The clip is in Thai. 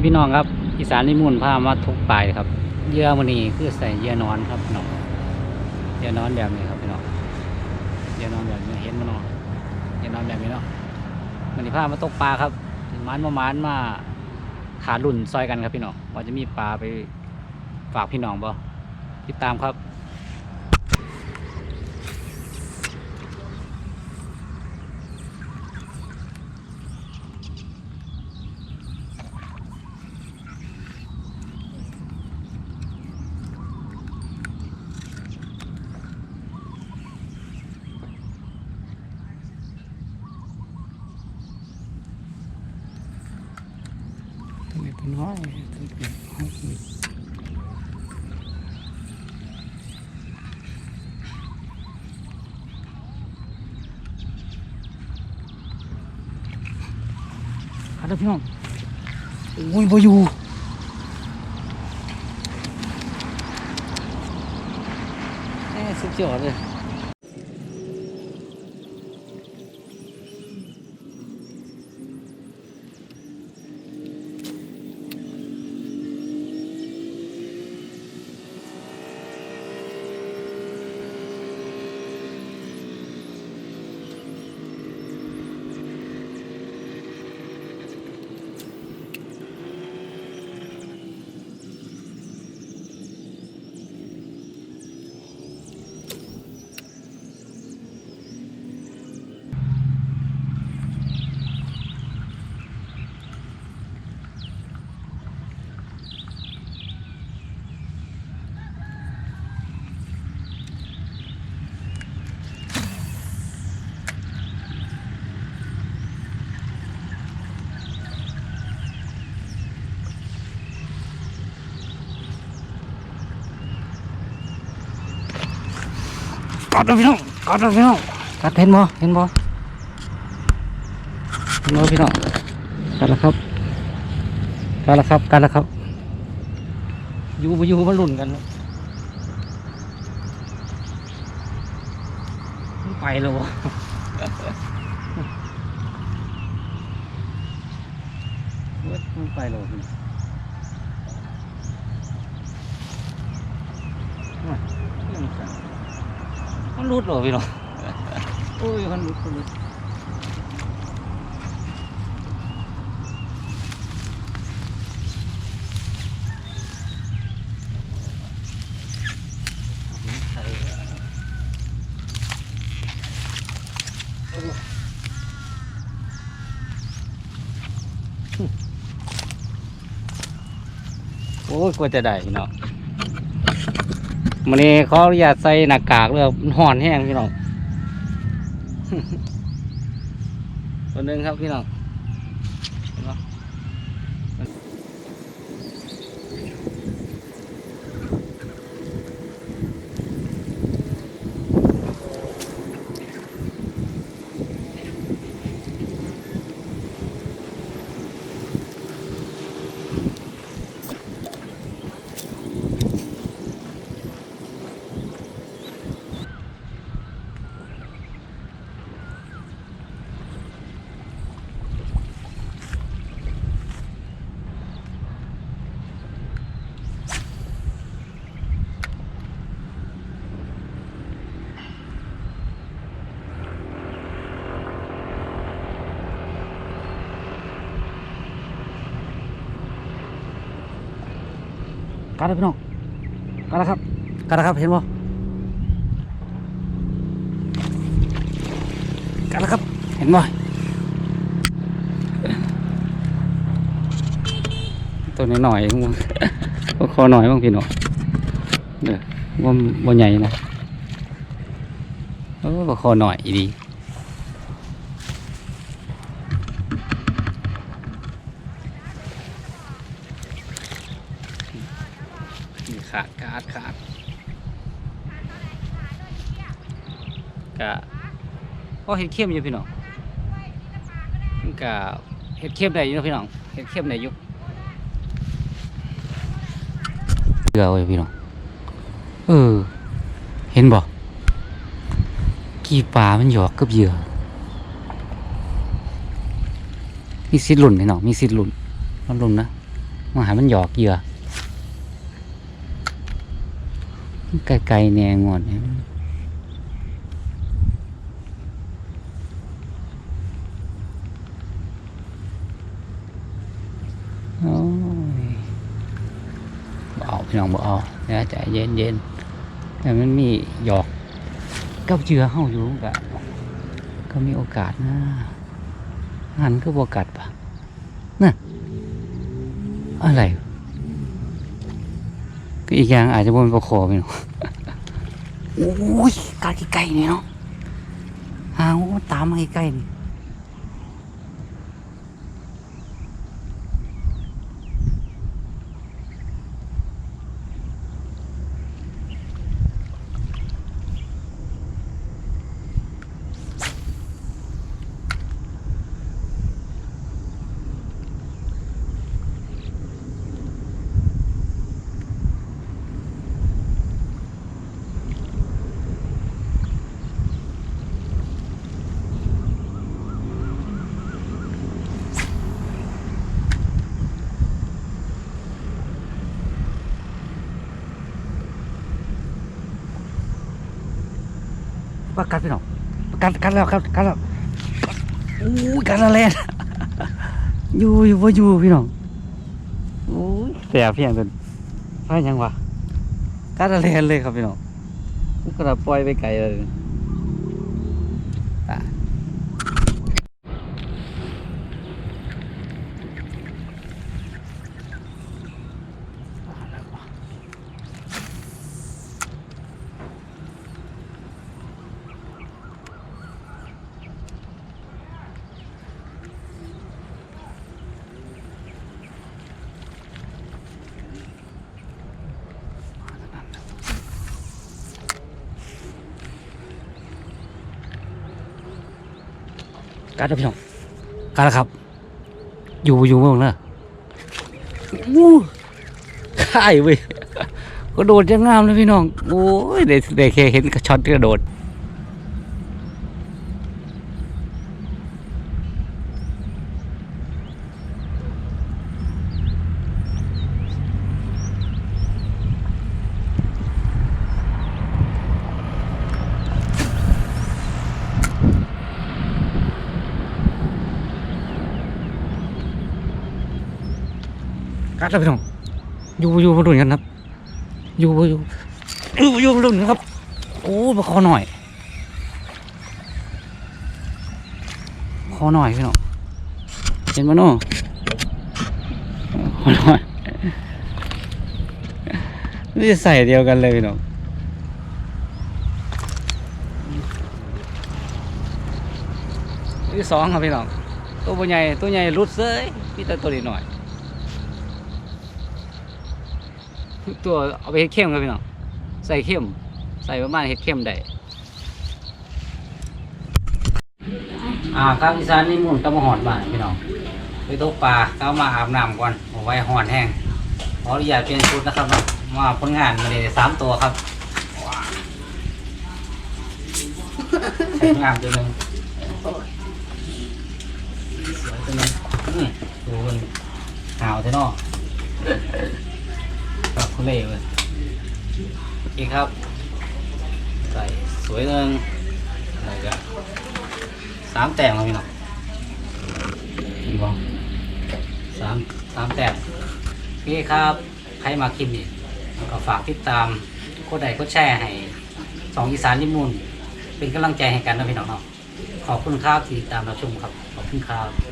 สดีพี่น้องครับอีสานนิมุ่นพามาทุกปลายครับเยื่อมันนี้คือใส่เยื่อนอนครับพี่น้องเยื่อนอนแบบนี้ครับพี่น้องเยื่อนอนแบบนี้เห็นมันเนาะเยื่อนอนแบบนี้เนาะมันนี้พามาตกปลาครับมันมามันมาขาลุ่นซอยกันครับพี่น้องว่าจะมีปลาไปฝากพี่น้องบ่ติดตามครับ เป็นน้อยทำไมเป็นน้อยขาดพี่น้องโอ้ยบ่อยู่แน่สุด อดเลยกอดเอาพี่น้องกอดเอาพี่น้องกัดเห็นบ่เห็นบ่เห็นบ่พี่น้องกัดแล้วครับกัดแล้วครับกัดแล้วครับอยู่บ่อยู่มันลุ่นกันแล้วมันไปแล้วบ่เว้ยมันไปแล้วพี่น้ มันรุดเหรอพี่น้องโอ้ยมันรุดมันรุดโอ้ยกลัวจะได้พี่น้อง มันนี้เขาอนุญาตใส่หน้ากากเลยมันห่อนแห้งพี่น้องคนหนึ่งครับพี่น้อง กัดแล้วพี่น้องกัดแล้วครับกัดแล้วครับเห็นบ่กัดแล้วครับเห็นบ่ตัวน้อยหน่อยก็คอหน่อยบ้างพี่น้องเด้อว่าว่าใหญ่นะเออว่าคอหน่อยอีดี นี่ขา ดขาดขาดกะก็เห็ดเข้มอยู่พี่น้องมันกะเห็ดเข้มได้อยู่เนาะพี่น้องเห็ดเข้มได้อยู่เกลือไว้พี่น้องเออ เห็นบ่กี่ปลามันหยอกกับเหยื่อมีสิทธิ์หลุ่นพี่น้องมีสิทธิ์หลุ่นมันหลุ่นนะมาหามันหยอกเหยื่อ ไกลๆแนงหมดเนี่ยโอ้ยบ่เอาพี่น้องบ่เอาเดี๋ยใจเย็นเย็นแต่มันมีหยอกกับเหยื่อเฮาอยู่กะก็มีโอกาสนะหันก็บ่กัดปะน่ะอะไร อีกอย่างอาจจะบนประคอไปหน่อยโอ้ยกาใกล้ๆเนี่ยเนาะหาวตามมาใกล้ๆนี่ ว่ากัดพี่น้องกัดกัดแล้วครับกัดแล้วโอ้ยกัดแล้วแลนอยู่อยู่ว่าอยู่พี่น้องโอ้ยแสบเพียงเป็นไฟยังวะกัดแล้วแลนเลยครับพี่น้องมันก็ปล่อยไปไกลเลย กัดนะพี่น้องกัดแล้วครับ อยู่อยู่เมื่อไหร่วู้ข่ายเว้ยก็โดดยังงามเลยพี่น้อง โอ้ยเด็กเด็กเห็นกระช็อตกระโดด กัดแล้วพี่น้องอยู่อยู่มาดุนกันครับ อยู่อยู่อยู่อยู่มาดุนกันครับ โอ้มาคอหน่อยคอหน่อยพี่น้องเห็นมั้น้องคอหน่อยนี่ใส่เดียวกันเลยพี่น้องที่สองครับพี่น้องตัวใหญ่ตัวใหญ่รุดเซ้ยพี่ตัวตัวนี้หน่อย ตัวเอาไปเฮ็ดเข้มครับพี่น้องใส่เข้ม ใส่ประมาณเฮ็ดเข้มได้อ่าครับอีสานนี่มุ่นตะมหอดบ้านพี่น้องไปตกปลาเข้ามาอาบน้ำก่อนเอาไว้หอนแห้งขออนุญาตเปลี่ยนชุดนะครับนาะมาผลงานมาเลยสามตัวครับใส่งามตัวหนึ่งสวยตัวหนึงอืมดูมันหาวเท่เนา ทุเรศเลยอเคครับ ใส่สวยหนึ่งอะไรกันสามแต้มครับพี่น้องดีบ้างสามสามแต้มโอเครับ ใครมาคลิปนี้ก็ฝากติดตามกดไลค์กดแชร์ให้สองอีสานลิมูลเป็นกำลังใจให้กันนะพี่น้องเนาะขอบคุณครับที่ติดตามรับชมครับ ขอบคุณครับ